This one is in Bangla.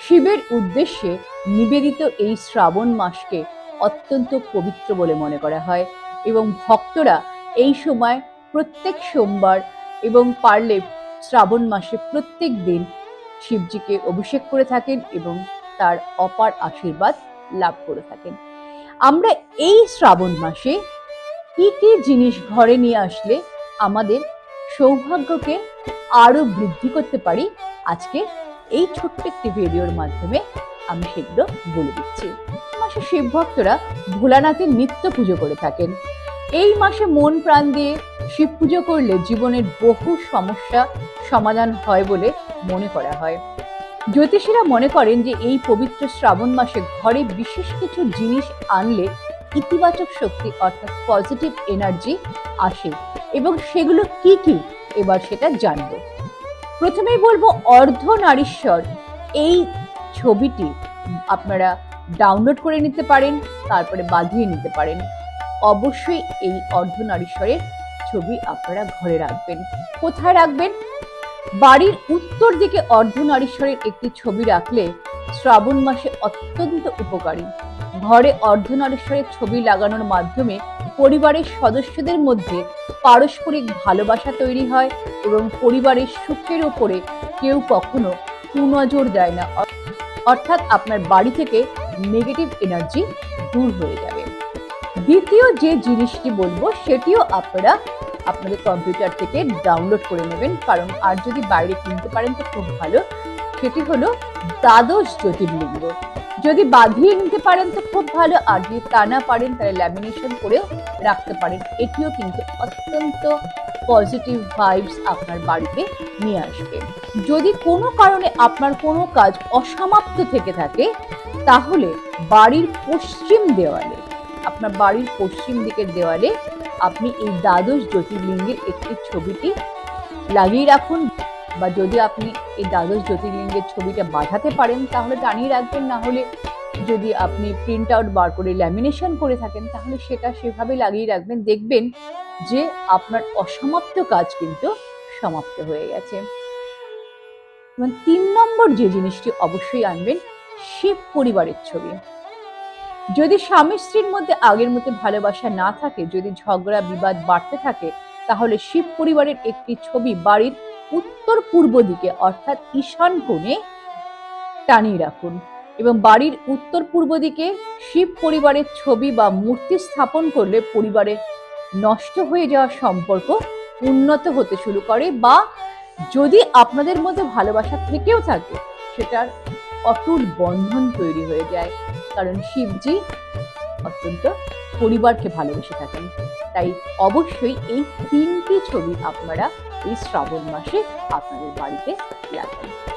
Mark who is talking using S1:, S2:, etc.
S1: শিবের উদ্দেশ্যে নিবেদিত এই শ্রাবণ মাসকে অত্যন্ত পবিত্র বলে মনে করা হয় এবং ভক্তরা এই সময় প্রত্যেক সোমবার এবং পারলে শ্রাবণ মাসে প্রত্যেক দিন শিবজিকে অভিষেক করে থাকেন এবং তার অপার আশীর্বাদ লাভ করে থাকেন। আমরা এই শ্রাবণ মাসে কি কি জিনিস ঘরে নিয়ে আসলে আমাদের সৌভাগ্যকে আরও বৃদ্ধি করতে পারি আজকে এই ছোট্ট একটি ভিডিওর মাধ্যমে আমি সেগুলো বলে দিচ্ছি। মাসে শিব ভক্তরা ভোলানাথের নিত্য পুজো করে থাকেন। এই মাসে মন প্রাণ দিয়ে শিব পুজো করলে জীবনের বহু সমস্যা সমাধান হয় বলে মনে করা হয়। জ্যোতিষীরা মনে করেন যে এই পবিত্র শ্রাবণ মাসে ঘরে বিশেষ কিছু জিনিস আনলে ইতিবাচক শক্তি অর্থাৎ পজিটিভ এনার্জি আসে এবং সেগুলো কি কি? এবার সেটা জানব। প্রথমেই বলব অর্ধ নারীশ্বর। এই ছবিটি আপনারা ডাউনলোড করে নিতে পারেন, তারপরে বাঁধিয়ে নিতে পারেন। অবশ্যই এই অর্ধনারীশ্বরের ছবি আপনারা ঘরে রাখবেন। কোথায় রাখবেন? বাড়ির উত্তর দিকে অর্ধনারীশ্বরের একটি ছবি রাখলে শ্রাবণ মাসে অত্যন্ত উপকারী। ঘরে অর্ধনারীশ্বরের ছবি লাগানোর মাধ্যমে পরিবারের সদস্যদের মধ্যে পারস্পরিক ভালোবাসা তৈরি হয় এবং পরিবারের সুখের উপরে কেউ কখনো কুনজর দেয় না। অর্থাৎ আপনার বাড়ি থেকে নেগেটিভ এনার্জি দূর হয়ে যাবে। দ্বিতীয় যে জিনিসটি বলব, সেটিও আপনারা আপনাদের কম্পিউটার থেকে ডাউনলোড করে নেবেন। কারণ আর যদি বাইরে কিনতে পারেন তো খুব ভালো। সেটি হলো দ্বাদশ জ্যোতির্লিঙ্গ। যদি বাঁধিয়ে নিতে পারেন তো খুব ভালো, আর যদি তা না পারেন তাহলে ল্যামিনেশন করেও রাখতে পারেন। এটিও কিন্তু অত্যন্ত পজিটিভ ভাইবস আপনার বাড়িতে নিয়ে আসবে। যদি কোনো কারণে আপনার কোনো কাজ অসমাপ্ত থেকে থাকে, তাহলে বাড়ির পশ্চিম দেওয়ালে, আপনার বাড়ির পশ্চিম দিকের দেওয়ালে আপনি এই দ্বাদশ জ্যোতির্লিঙ্গের একটি ছবিটি লাগিয়ে রাখুন। বা যদি আপনি এই দ্বাদশ জ্যোতির্লিঙ্গের ছবিটা বাঁধাতে পারেন, তাহলে টানিয়ে রাখবেন, না হলে যদি আপনি প্রিন্ট আউট বার করে ল্যামিনেশন করে থাকেন, তাহলে সেটা সেভাবে লাগিয়ে রাখবেন। দেখবেন যে আপনার অসমাপ্ত কাজ কিন্তু সমাপ্ত হয়ে গেছে। এবং তিন নম্বর যে জিনিসটি অবশ্যই আনবেন শিব পরিবারের ছবি। যদি স্বামী স্ত্রীর মধ্যে আগের মতো ভালোবাসা না থাকে, যদি ঝগড়া, বিবাদ বাড়তে থাকে, তাহলে শিব পরিবারের একটি ছবি বাড়ির উত্তর পূর্ব দিকে, অর্থাৎ ঈশান কোণে টানিয়ে রাখুন। এবং বাড়ির উত্তর পূর্ব দিকে শিব পরিবারের ছবি বা মূর্তি স্থাপন করলে পরিবারে নষ্ট হয়ে যাওয়া সম্পর্ক উন্নত হতে শুরু করে বা যদি আপনাদের মধ্যে ভালোবাসা থেকেও থাকে, সেটার অটুট বন্ধন তৈরি হয়ে যায়। কারণ শিবজি অত্যন্ত পরিবারকে ভালোবেসে থাকেন। তাই অবশ্যই এই তিনটি ছবি আপনারা এই শ্রাবণ মাসে আপনাদের বাড়িতে রাখবেন।